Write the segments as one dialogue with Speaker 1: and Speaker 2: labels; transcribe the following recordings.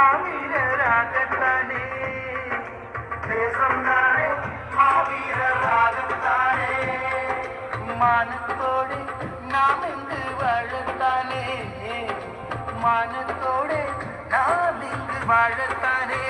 Speaker 1: ஆவீரராகத்தானே தேசம் தானே ஆவீரராகத்தானே மானத்தோடு நாம் இங்கு வாழத்தானே மானத்தோடு நாம் இங்கு வாழத்தானே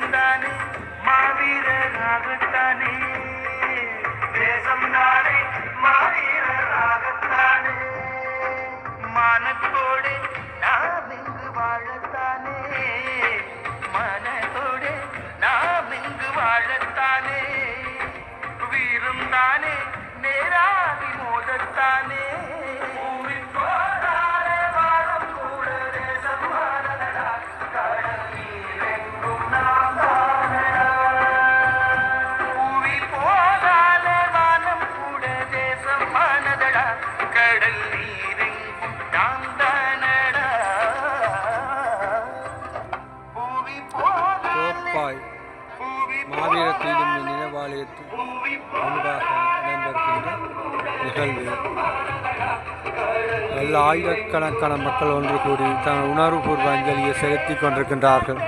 Speaker 1: தேசம் தானே மாவீரராகத்தானே. தேசம் தானே மாவீரராகத்தானே. மானத்தோடு நாம் இங்கு வாழத்தானே. மனத்தோடு நாம் இங்கு வாழத்தானே. வீரம் தானே நேராகி மோதத்தானே. போதால
Speaker 2: மாவீரத்திலும் நினைவாலயத்தில் முன்பாக இடம்பெறுகின்ற நிகழ்வு. நல்ல ஆயிரக்கணக்கான மக்கள் ஒன்று கூடி தங்கள் உணர்வுபூர்வ அஞ்சலியை செலுத்திக் கொண்டிருக்கின்றார்கள்.